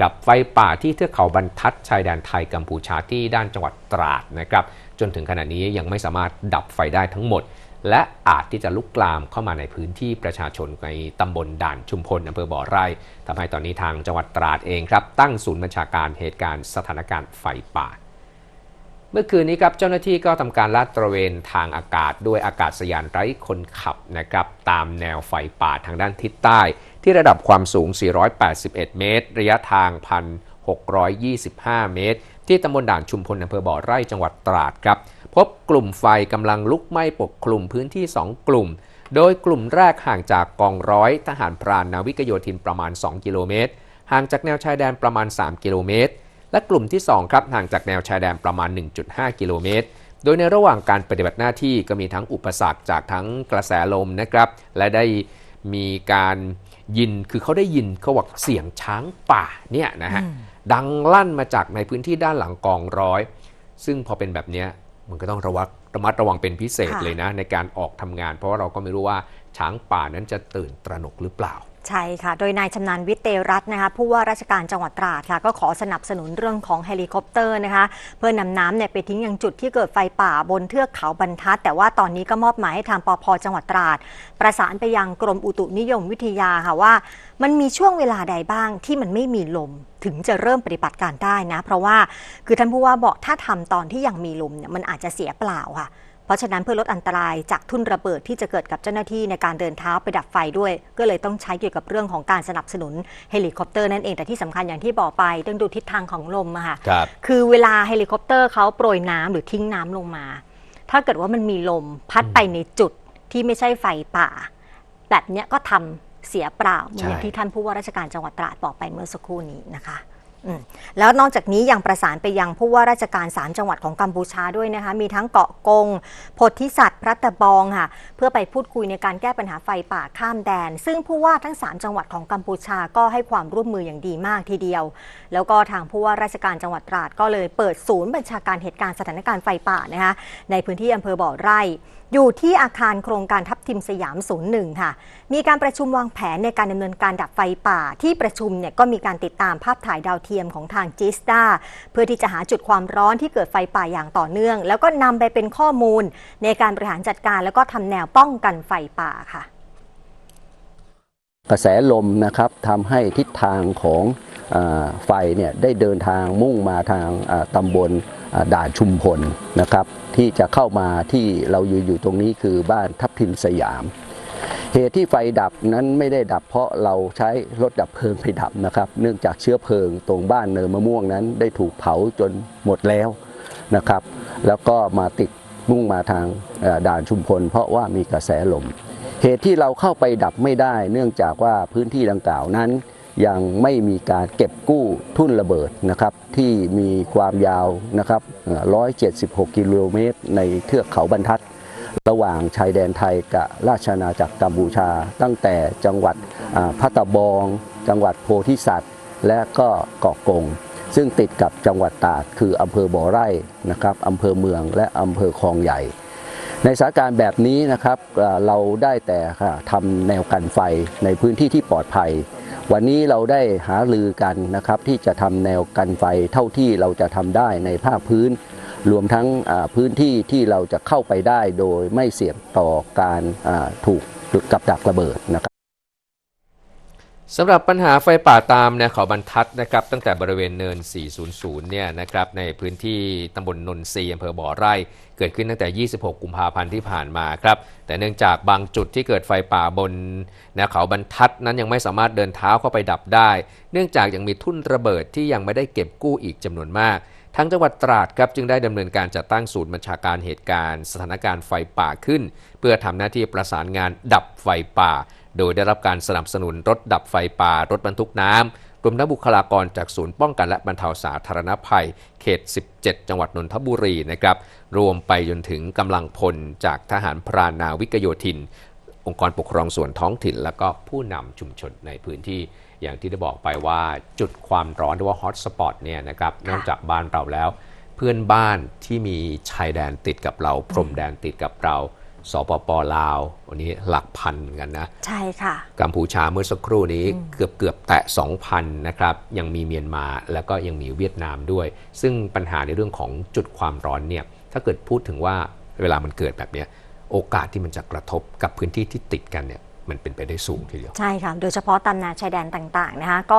กับไฟป่าที่เทือกเขาบรรทัดชายแดนไทยกัมพูชาที่ด้านจังหวัดตราดนะครับจนถึงขณะนี้ยังไม่สามารถดับไฟได้ทั้งหมด และอาจที่จะลุกลามเข้ามาในพื้นที่ประชาชนในตำบลด่านชุมพลอำเภอบ่อไร่ทำให้ตอนนี้ทางจังหวัดตราดเองครับตั้งศูนย์บัญชาการเหตุการณ์สถานการณ์ไฟป่า เมื่อคืนนี้ครับเจ้าหน้าที่ก็ทำการลาดตระเวนทางอากาศด้วยอากาศยานไร้คนขับนะครับตามแนวไฟป่าทางด้านทิศใต้ ที่ระดับความสูง 481 เมตร ระยะทาง 1,625 เมตร ที่ตำบลด่านชุมพลอำเภอบ่อไร่จังหวัดตราดครับ พบกลุ่มไฟกำลังลุกไหม้ปกคลุมพื้นที่ 2 กลุ่ม โดยกลุ่มแรกห่างจากกองร้อยทหารพรานนาวิกโยธินประมาณ 2 กิโลเมตร ห่างจากแนวชายแดนประมาณ 3 กิโลเมตร และกลุ่มที่2ครับห่างจากแนวชายแดนประมาณ 1.5 กิโลเมตร โดยในระหว่างการปฏิบัติหน้าที่ก็มีทั้งอุปสรรคจากทั้งกระแสลมนะครับ และได้มีการยินคือเขาได้ยินเขาบอกเสียงช้างป่าเนี่ยนะฮะดังลั่นมาจากในพื้นที่ด้านหลังกองร้อย ซึ่งพอเป็นแบบเนี้ยมันก็ต้องระวัดระมัดระวังเป็นพิเศษค่ะเลยนะ ในการออกทำงาน เพราะว่าเราก็ไม่รู้ว่าช้างป่านั้นจะตื่นตระหนกหรือเปล่า ใช่ค่ะ โดยนายชำนาญวิเตรัตน์นะคะผู้ว่าราชการจังหวัดตราดค่ะ ก็ขอสนับสนุนเรื่องของเฮลิคอปเตอร์นะคะ เพื่อนำน้ำเนี่ยไปทิ้งยังจุดที่เกิดไฟป่าบนเทือกเขาบรรทัด แต่ว่าตอนนี้ก็มอบหมายให้ทางปพจังหวัดตราด ประสานไปยังกรมอุตุนิยมวิทยาค่ะว่า มันมีช่วงเวลาใดบ้างที่มันไม่มีลมถึงจะเริ่มปฏิบัติการได้นะ เพราะว่าคือท่านผู้ว่าบอกถ้าทำตอนที่ยังมีลมเนี่ยมันอาจจะเสียเปล่าค่ะ เพราะฉะนั้นเพื่อลดอันตรายจากทุ่นระเบิดที่จะเกิดกับเจ้าหน้าที่ในการเดินเท้าไปดับไฟด้วย ก็เลยต้องใช้เกี่ยวกับเรื่องของการสนับสนุนเฮลิคอปเตอร์นั่นเองแต่ที่สำคัญอย่างที่บอกไปต้องดูทิศทางของลมอะค่ะครับคือเวลาเฮลิคอปเตอร์เขาโปรยน้ำหรือทิ้งน้ำลงมา ถ้าเกิดว่ามันมีลมพัดไปในจุดที่ไม่ใช่ไฟป่า แบบเนี้ยก็ทำเสียเปล่าเหมือนอย่างใช่ที่ท่านผู้ว่าราชการจังหวัดตราดบอกไปเมื่อสักครู่นี้นะคะอืม แล้วนอกจากนี้ยังประสานไปยังผู้ว่าราชการสามจังหวัดของกัมพูชาด้วยนะคะ มีทั้งเกาะกงโพธิสั พระตะบองค่ะ เพื่อไปพูดคุยในการแก้ปัญหาไฟป่าข้ามแดน ซึ่งผู้ว่าทั้ง 3 จังหวัดของกัมพูชาก็ให้ความร่วมมืออย่างดีมากทีเดียว แล้วก็ทางผู้ว่าราชการจังหวัดตราดก็เลยเปิดศูนย์บัญชาการเหตุการณ์สถานการณ์ไฟป่านะคะในพื้นที่อำเภอบ่อไร่อยู่ที่อาคารโครงการทับทิมสยาม 01 ค่ะ มีการประชุมวางแผนในการดำเนินการดับไฟป่า ที่ประชุมเนี่ยก็มีการติดตามภาพถ่ายดาวเทียมของทางจิสตาเพื่อที่จะหาจุดความร้อนที่เกิดไฟป่าอย่างต่อเนื่อง แล้วก็นำไปเป็นข้อมูลในการบริหารจัดการ แล้วก็ทำแนวป้องกันไฟป่าค่ะ กระแสลมนะครับทำให้ทิศทางของอไฟเนี่ยได้เดินทางมุ่งมาทางตำบลด่านชุมพลนะครับ ที่จะเข้ามาที่เราอยู่อยู่ตรงนี้คือบ้านทับทิมสยาม เหตุที่ไฟดับนั้นไม่ได้ดับเพราะเราใช้รถดับเพลิงไปดับนะครับ เนื่องจากเชื้อเพลิงตรงบ้านเนินมะม่วงนั้นได้ถูกเผาจนหมดแล้วนะครับ แล้วก็มาติด มุ่งมาทางด่านชุมพล เพราะว่ามีกระแสลม เหตุที่เราเข้าไปดับไม่ได้ เนื่องจากว่าพื้นที่ดังกล่าวนั้น ยังไม่มีการเก็บกู้ทุ่นระเบิดนะครับที่มีความยาวนะครับ 176 กิโลเมตร ในเทือกเขาบรรทัด ระหว่างชายแดนไทยกับราชอาจักรกัมพูชา ตั้งแต่จังหวัดพัตตบอง จังหวัดโพธิสัตว์ และก็เกาะกง ซึ่งติดกับจังหวัดตราดคืออำเภอบ่อไร่นะครับอำเภอเมืองและอำเภอคลองใหญ่ ในสถานการณ์แบบนี้นะครับเราได้แต่ทำแนวกันไฟในพื้นที่ที่ปลอดภัย วันนี้เราได้หาลือกันนะครับที่จะทำแนวกันไฟเท่าที่เราจะทำได้ในภาคพื้น รวมทั้งพื้นที่ที่เราจะเข้าไปได้โดยไม่เสี่ยงต่อการถูกกับดักระเบิดนะครับ สำหรับปัญหาไฟป่าตามแนวเขาบรรทัดนะครับตั้งแต่บริเวณเนิน 400 เนี่ยนะครับในพื้นที่ตำบลนนทรีย์อำเภอบ่อไร่ เกิดขึ้นตั้งแต่ 26 กุมภาพันธ์ที่ผ่านมาครับแต่เนื่องจากบางจุดที่เกิดไฟป่าบนแนวเขาบรรทัดนั้นยังไม่สามารถเดินเท้าเข้าไปดับได้ เนื่องจากยังมีทุ่นระเบิดที่ยังไม่ได้เก็บกู้อีกจำนวนมากทางจังหวัดตราดครับจึงได้ดำเนินการจัดตั้งศูนย์บัญชาการเหตุการณ์ สถานการณ์ไฟป่าขึ้น เพื่อทำหน้าที่ประสานงานดับไฟป่า โดยได้รับการสนับสนุนรถดับไฟป่ารถบรรทุกน้ำรวมทั้งบุคลากรจากศูนย์ป้องกันและบรรเทาสาธารณภัย เขต 17 จังหวัดนนทบุรีนะครับรวมไปจนถึงกำลังพลจากทหารพรานนาวิกโยธิน องค์กรปกครองส่วนท้องถิ่น และก็ผู้นำชุมชนในพื้นที่อย่างที่ได้บอกไปว่าจุดความร้อนหรือว่าฮอตสปอตเนี่ยนะครับนอกจากบ้านเราแล้ว เพื่อนบ้านที่มีชายแดนติดกับเรา พรมแดนติดกับเรา สปปลาว วันนี้หลักพันเหมือนกันนะ ใช่ค่ะ กัมพูชาเมื่อสักครู่นี้เกือบเกือบแตะ 2,000 นะครับ ยังมีเมียนมาแล้วก็ยังมีเวียดนามด้วย ซึ่งปัญหาในเรื่องของจุดความร้อนเนี่ย ถ้าเกิดพูดถึงว่าเวลามันเกิดแบบเนี้ยโอกาสที่มันจะกระทบกับพื้นที่ที่ติดกันเนี่ย มันเป็นไปได้สูงทีเดียว ใช่ค่ะ โดยเฉพาะตามแนวชายแดนต่าง ๆ นะคะก็